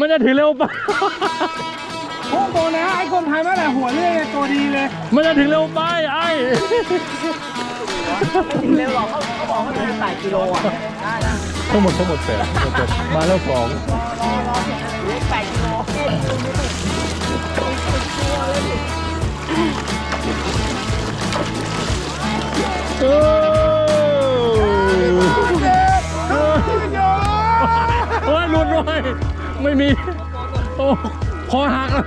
มันจะถึงเร็วไปโอ้โหนะไอ้คนไทยมาแต่หัวเรื่องเนี่ยตัวดีเลยมันจะถึงเร็วไปไอ้เร็วหรอกเขาเขาบอกว่าเป็นแปดกิโลอะได้นะทั้งหมดทั้งหมดแปดมาแล้วสองเหลือแปดกิโลเออโอ้ยหลุดเลย ไม่มี โอ้คอหักเลย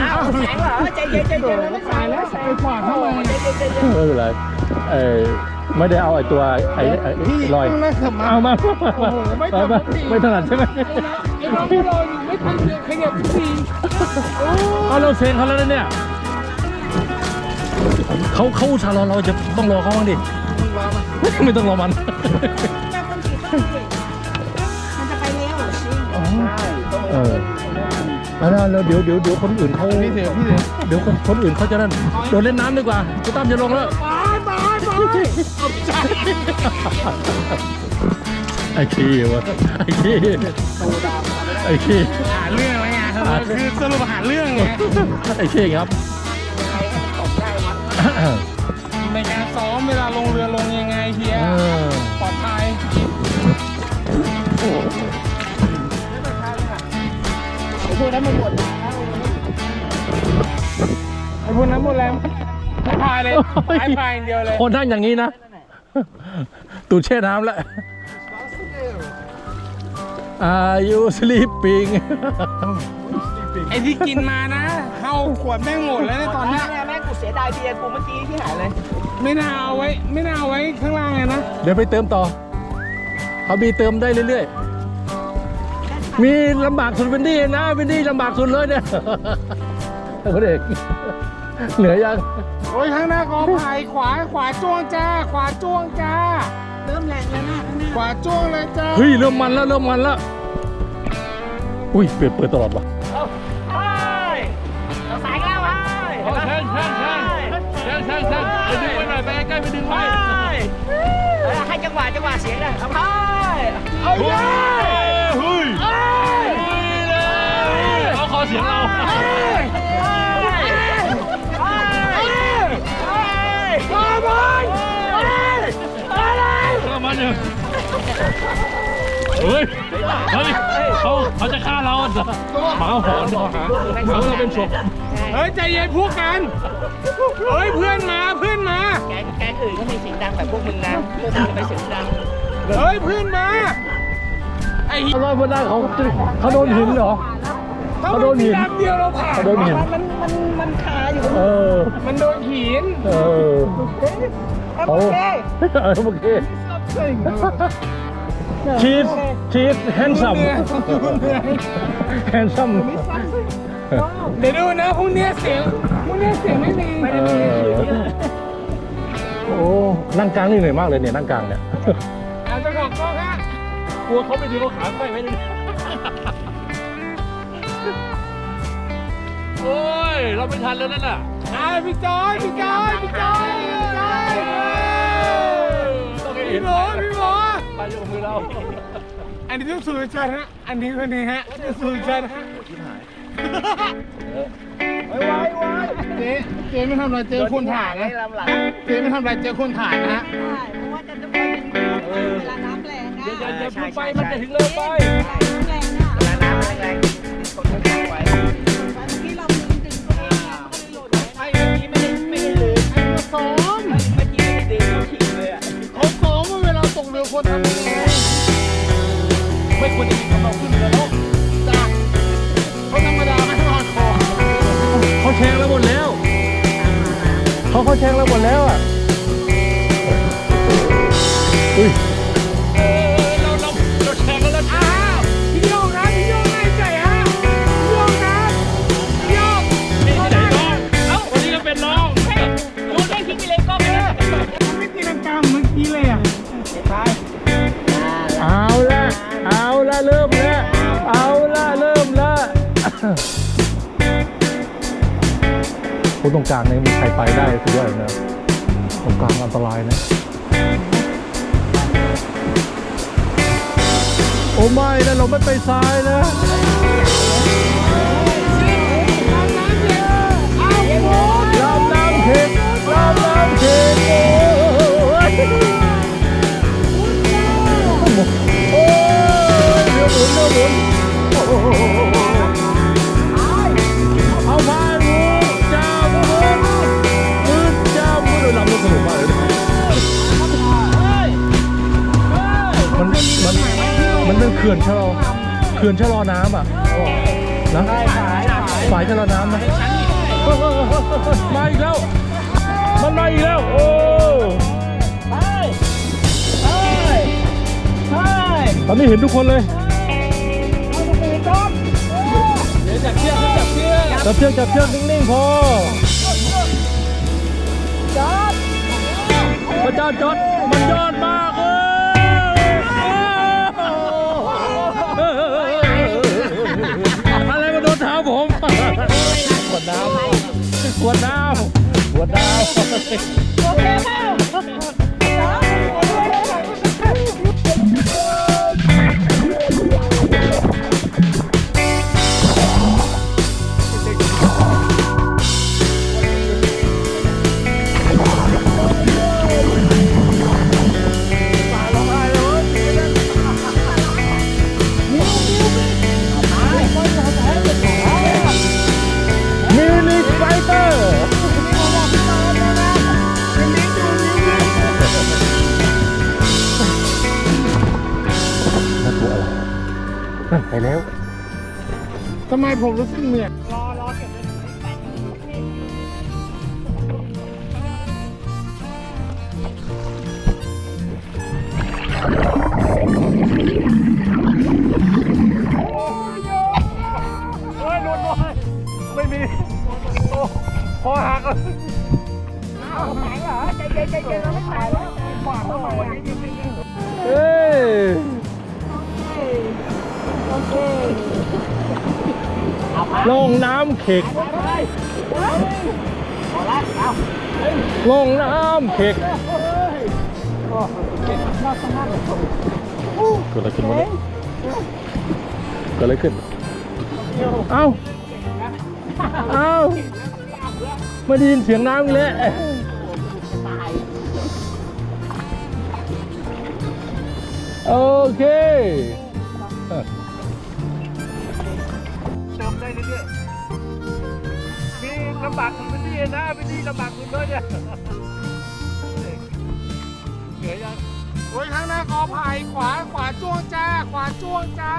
อ้าวแข็งเหรอใจเย็นใจเย็นไม่ตายแล้วใส่ขวาเข้ามาใจเย็นใจเย็นไม่เป็นไรเอ้ยไม่ได้เอาไอ้ตัวไอ้ไอ้พี่ลอยต้องนั่งขับมาเอามาโอ้โหไม่ไปทำไปสักทีไม่ถนัดใช่ไหมไอ้น้องที่รออยู่ไม่ทันขยับทีโอ้เอาเราเซ็งเขาแล้วนะเนี่ยเขาเขาอุตส่าห์รอเราจะต้องรอเขาบ้างดิไม่ต้องรอมัน เออแล้วแล้วเดี๋ยวเดี๋ยวเดี๋ยวคนอื่นเขาพี่เสือพี่เสือเดี๋ยวคนคนอื่นเขาจะนั่นเดินเล่นน้ำดีกว่าพี่ตั้มจะลงแล้วตายตายตายตกใจไอ้ขี้วะไอ้ขี้ไอ้ขี้หาเรื่องอะไรไงคือสรุปหาเรื่องไงไอ้ขี้ครับในการซ้อมเวลาลงเรือลงยังไงเฮียเออปลอดภัย นั้นมันหมดแล้วไอ้พวกนั้นหมดแล้วไม่พายเลยพายพายอย่างเดียวเลยคนนั่งอย่างนี้นะ ตูดแช่น้ำแล้ว Are you sleeping ไอ้ที่กินมานะเข้าขวดแม่งหมดแล้วในตอนเนี้ยแม่แม่กูเสียดายเบียร์กูเมื่อกี้ที่หายเลย ไม่น่าเอาไว้ ไม่น่าเอาไว้ข้างล่างเลยนะ เดี๋ยวไปเติมต่อ เขามีเติมได้เรื่อยๆ มีลำบากสุดเป็นดี้นะเป็นดี้ลำบากสุดเลยเนี่ยคุณเอกเหนื่อยยังโอ้ยข้างหน้ากอไผ่ขวาขวาจ้วงจ้า ขวาจ้วงจ้า เริ่มแรงแล้วนะข้างหน้าขวาจ้วงเลยจ้าเฮ้ยเริ่มมันแล้วเริ่มมันแล้วอุ้ยเปิดเปิดตลอดว่ะเฮ้ยเราสายแล้วเฮ้ยช่างช่างช่างช่างช่างช่างช่างไปดึงไว้หน่อยไปใกล้ไปดึงไว้เฮ้ยให้จังหวะจังหวะเสียงเลยเอาไปเอาเฮ้เลยเฮ้ย สียงเรามาบอลเข้ามาหนึ่งเฮ้ยเฮ้ยเขาเขาจะฆ่าเราเหรอหมาหอนหมาเขาเราเป็นศพเฮ้ยใจเย็นพวกกันเฮ้ยเพื่อนมาเพื่อนมา แกงแกงอื่นก็มีเสียงดังแบบพวกมึงนะพวกมึงจะไปเสียงดัง เฮ้ยเพื่อนมา ไอ้เหี้ยเขาบนหน้เขาเขาโดนหินเหรอ เขาโดมันนหิมีนน้ำเดียวเราผ่านเขาโดนหิน มันมันมันคาอยู่เออ มันโดนหินเออโอเคเออโอเค ชีสชีสแฮนซัมเหนื่อยเหนื่อยแฮนซัมเดี๋ยวดูนะพรุ่งนี้เสียงพรุ่งนี้เสียงไม่มีเออโอ้นั่งกลางนี่เหนื่อยมากเลยเนี่ยนั่งกลางเนี่ยอาจจะขอบกล้องฮะกลัวเขาไปดึงเขาขาไฟไว้เลย โอ้ย เราไม่ทันแล้วนั่นน่ะอ่าพี่จอยพี่จอยพี่จอยพี่จอยพี่หมอพี่หมอไปอยู่กับมือเราอันนี้ต้องสูดชันฮะอันนี้คนนี้ฮะต้องสูดชันฮะไว้ไว้ไว้เจ๊เจ๊ไม่ทำอะไรเจอคนถ่ายนะลำหลังเจ๊ไม่ทำอะไรเจอคนถ่ายนะฮะใช่เพราะว่าจะต้องไปดึงน้ำเวลาน้ำแรงนะเดี๋ยวเดี๋ยวเดี๋ยวพูดไปมันจะถึงเร็วไปเว เขาเขาแชงแล้วหมดแล้วอะอุ้ยเออเราเราเราแชร์กันแล้วอ้าวพี่โยงนะพี่โยงนายใจฮะพี่โยงนะพี่โยงนี่ที่ไหนน้องเอ้าวันนี้ก็เป็นน้องกูได้ทิ้งไปเลยก็ไม่ได้มันไม่ตีลังกาเหมือนเมื่อกี้เลยอะเอาละเอาละเริ่มละเอาละเริ่มละ ตรงกลางนี่มีใครไปได้สุดยอดเลยนะตรงกลางอันตรายนะ โอ้ไม่นะเราไม่ไปซ้ายนะลำน้ำเข็กลำน้ำเข็กโอ้ยโอ้ยเรือหมุนเรือหมุนโอ้ เป็นเขื่อนชะลอเขื่อนชะลอน้ำอะนะฝ่ายชะลอน้ำนะมาอีกแล้ว มันมาอีกแล้ว โอ้ตอนนี้เห็นทุกคนเลยจับเชือกจับเชือกจับเชือกจับเชือกนิ่งๆพอพระเจ้าจอดมันยอดมาก ขวดน้ำขวดน้ำมิ ผมรู้สึกเหนื่อยเฮ้ยหลุดเลยไม่มีโอ้คอหักเลยเฮ้ย ลงน้ำเข็กลงน้ำเข็กเกิดอะไรขึ้นวะเนี่ยเกิดอะไรขึ้น เอ้า เอ้าไม่ได้ยินเสียงน้ำอีกแล้วโอเค เติมได้เรื่อยๆมีลำบากคุณไม่ดีนะไม่ดีลำบากคุณเลยเนี่ยเหนื่อยยังโอ้ยข้างหน้ากอไผ่ขวาขวาจ้วงจ้า ขวาจ้วงจ้า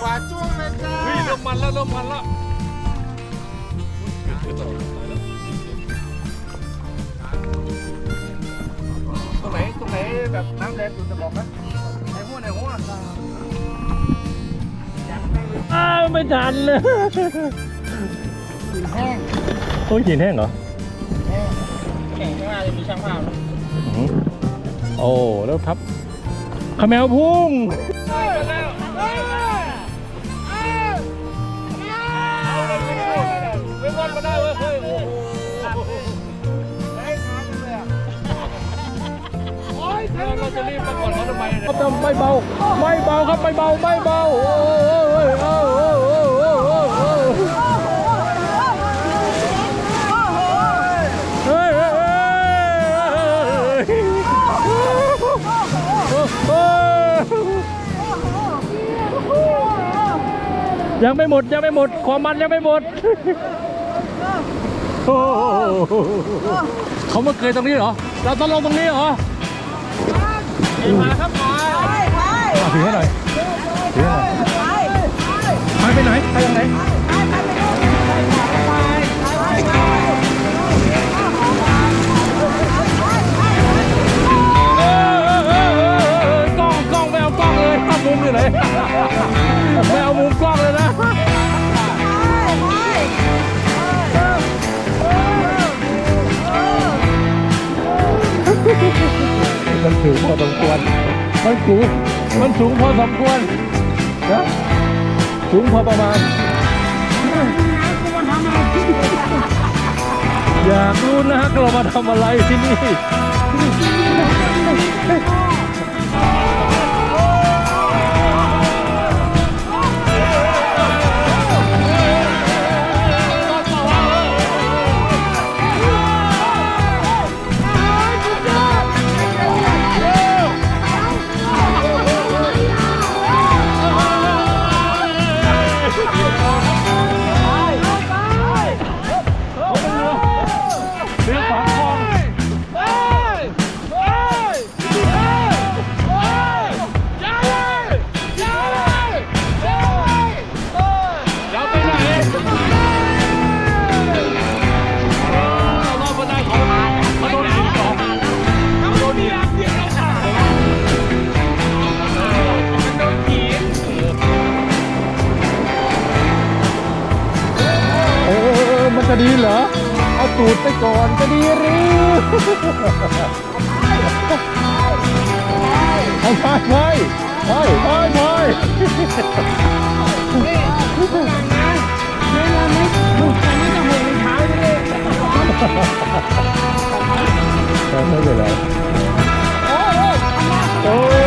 ขวาจ้วงเลยจ้า เฮ้ยเริ่มมันแล้วเริ่มมันแล้วตรงไหนตรงไหนแบบน้ำแรงสุดจะบอกนะไหนหัวไหนหัว อ้าวไม่ทันเลยโอ้ยหินแห้งเหรอแข่งข้างหน้าจะมีช่างภาพอื้อหือโอ้แล้วทับขมแมวพุ่ง ไม่วันมาได้เว้ยเฮ้ยโอ้โหเราจะรีบมาก่อนเขาทำไมเนี่ยครับไม่เบา ไม่เบาครับไม่เบา ไม่เบา โอ้ยโอ้ ยังไม่หมดยังไม่หมด ความมันยังไม่หมดเขามาเกยตรงนี้เหรอ เราต้องลงตรงนี้เหรอมาครับมาเอาถือให้หน่อยถือให้หน่อย ไปไหนไปยังไงเออเออเออเออกล้องกล้องไม่เอากล้องเลยเอามุมอยู่ไหนไม่เอามุมกล้องเลยนะมันสูงพอสมควรมันสูงมันสูงพอสมควร สูงพอประมาณ อยากรู้นะเรามาทำอะไรที่นี่ ตูดไปก่อนจะดีหรือเอาไปไปไปไปไปไม่เป็นไรโอ้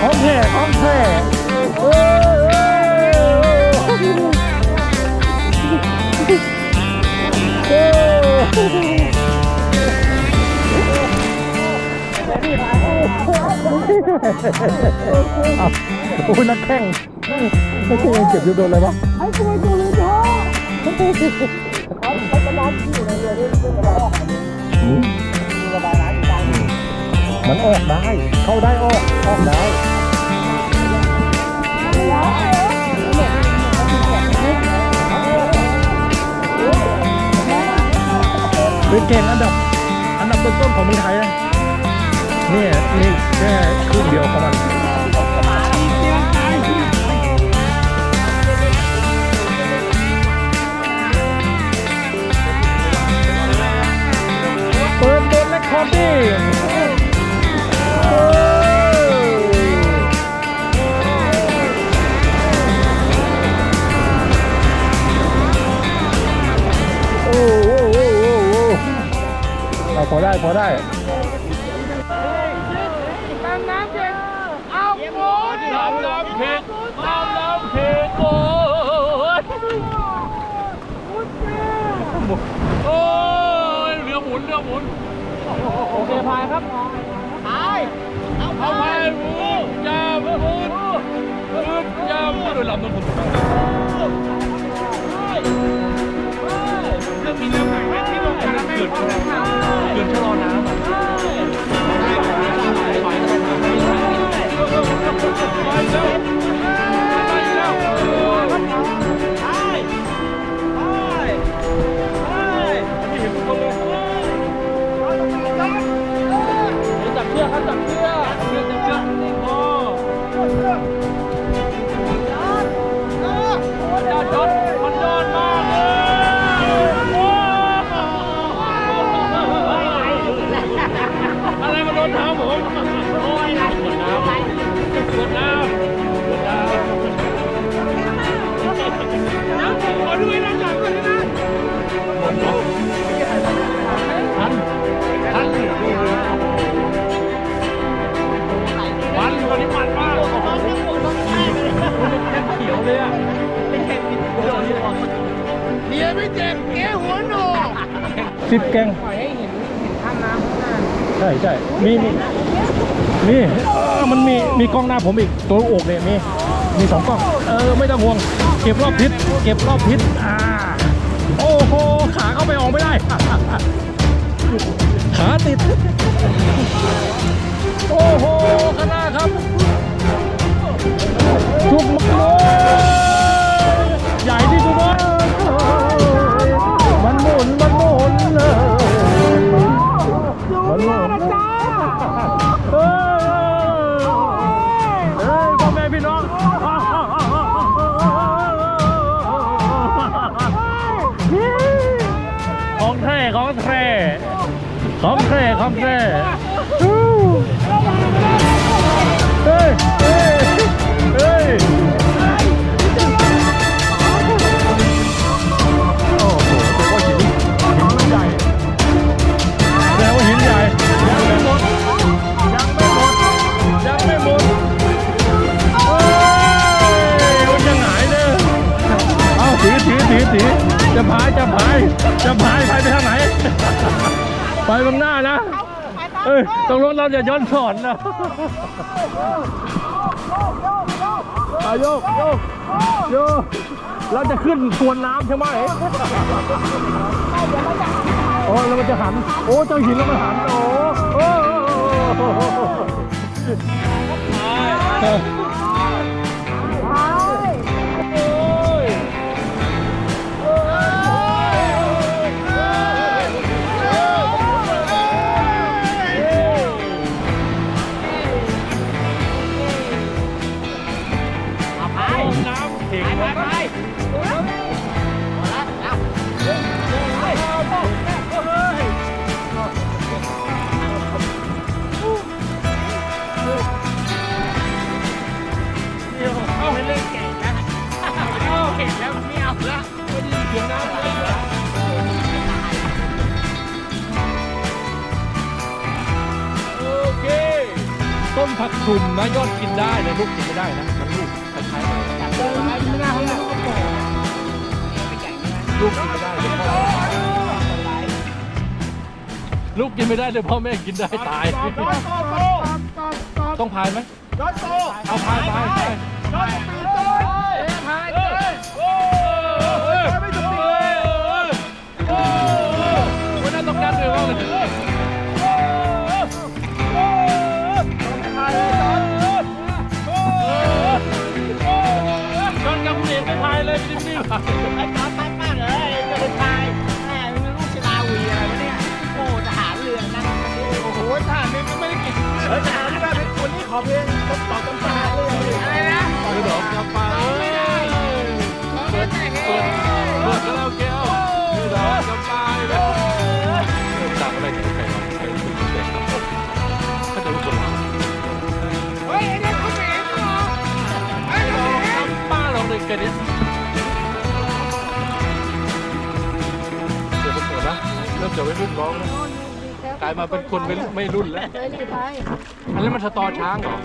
ของแท้ของแท้โอ้โอ้เอาโอ้ยนักแข่งไม่ใช่ยังเจ็บอยู่โดนอะไรวะมันออกได้ เข้าได้ออก ออกได้เป็นเก่งอันดับ อันดับต้นๆของเมืองไทยนะนี่นี่แค่ครึ่งเดียวของมันเปิดบนและคอร์ดี้ เอาพอได้พอได้ทำน้ำเผ็ดทำน้ำเผ็ดโอ้ยโอ้ยเรือหมุนเรือหมุนโอเคพายครับพายเอาพายหมุนอย่าหมุนหมุนอย่าหมุนโดยลำนั้นผม จะมีเรือไหนไหมที่ลงน้ำเกิดเกิดชะลอน้ำอะจับเชือกครับจับเชือกจับเชือกจับเชือกโอ้ยอดยอดมันยอดมาก อะไรมาโดนเท้าผมโอ้ยกดน้ำกดน้ำกดน้ำขอดูไอ้น้ำหลังก่อนนะทันทันมันวันนี้มันมากแค่เขียวเลยอะเมียไม่เจ็บเกี้หัวโหนกสิบแกง ใช่ใช่มีมีมีมันมีมีกล้องหน้าผมอีกตัวอกเนี่ยมีมีสองกล้อง เออไม่ต้องห่วง เก็บรอบทิศเก็บรอบทิศอ่าโอ้โหขาเข้าไปออกไม่ได้ ขาติด โอ้โห ถือถือถือจะพายจะพายจะพายพายไปทางไหน ไปข้างหน้านะเอ้ยตรงรถเราจะย้อนสอนนะโยกโยกโยกเราจะขึ้นทวนน้ำใช่ไหมโอ้แล้วมันจะหัน โอ้เจ้าหินแล้วมันหัน โอ้โอ้ ลยโอเคต้นผักชุมนะยอดกินได้แต่ลูกกินไม่ได้นะ ลูกกินไม่ได้เดี๋ยวพ่อลูกกินไม่ได้เดี๋ยวพ่อแม่กินได้ตายต้องพายไหมเอาพายพายพายวัน เราเลยกันเนี่ยเดี๋ยวผมเปิดนะเริ่มจะไม่รุ่นร้องแล้วกลายมาเป็นคนไม่ไม่รุ่นแล้วเคยรีไทยอันนี้มันสตอช้างเหรอ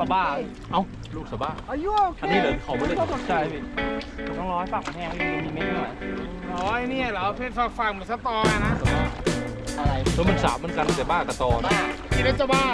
สบ้า เอ้าลูกสบ้าอายุอันนี้เหรอเขาไม่ได้ใช่พี่ต้องร้อยปากแห้งมีเม็ดหน่อยอ๋อไอ้เนี่ยเหรอเพชรฟังเหมือนสตออะนะแล้วมันสามเหมือนกันแต่บ้ากับตอนะกินแล้วจะบ้า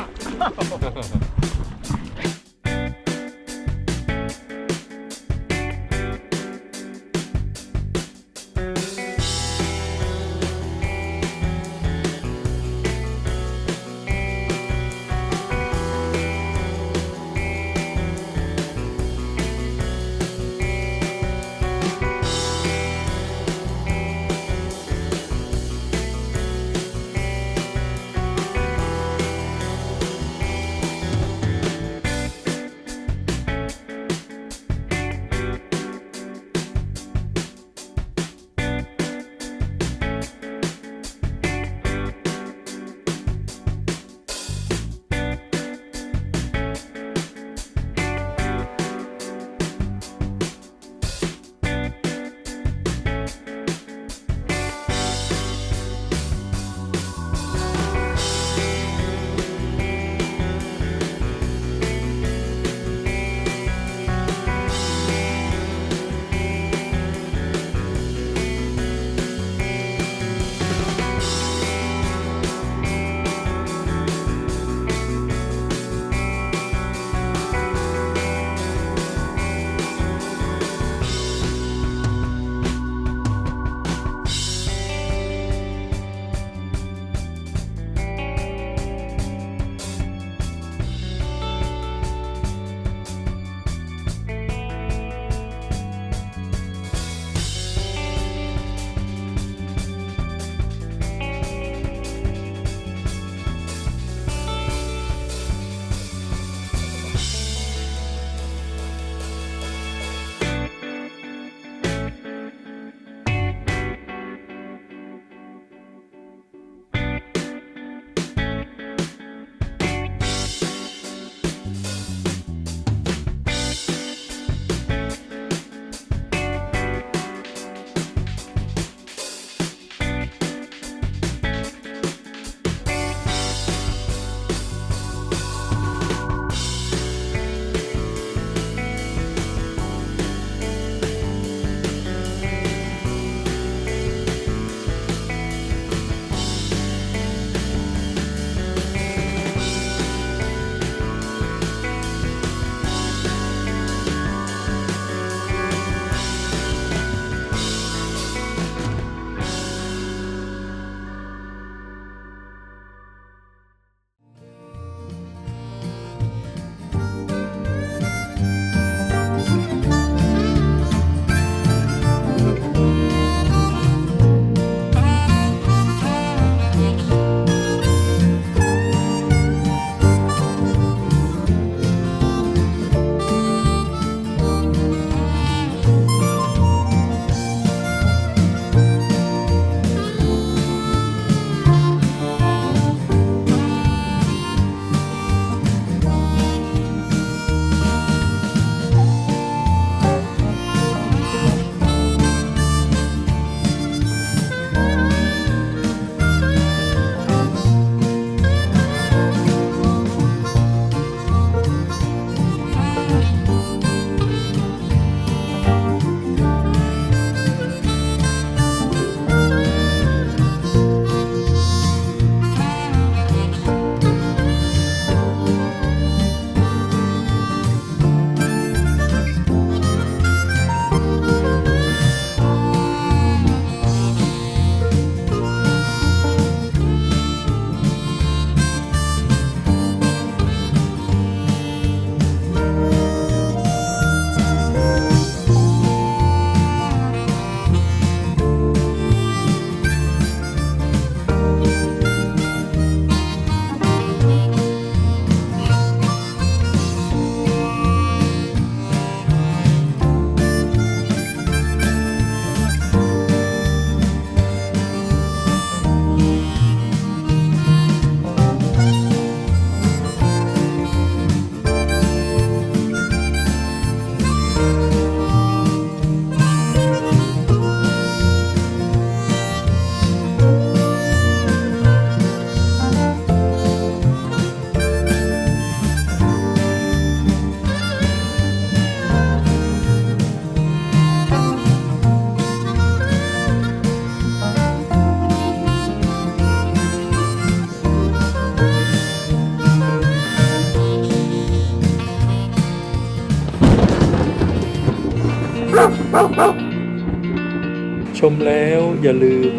ชมแล้วอย่าลืม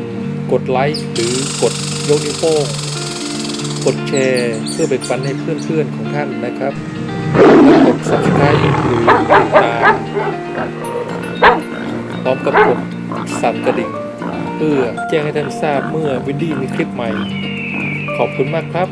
กดไลค์หรือกดยกนิ้วโป้งกดแชร์เพื่อแบ่งปันให้เพื่อนๆของท่านนะครับและกด subscribe หรือติดตามพร้อมกับกดสั่นกระดิ่ง เพื่อแจ้งให้ท่านทราบเมื่อวินดี้มีคลิปใหม่ ขอบคุณมากครับ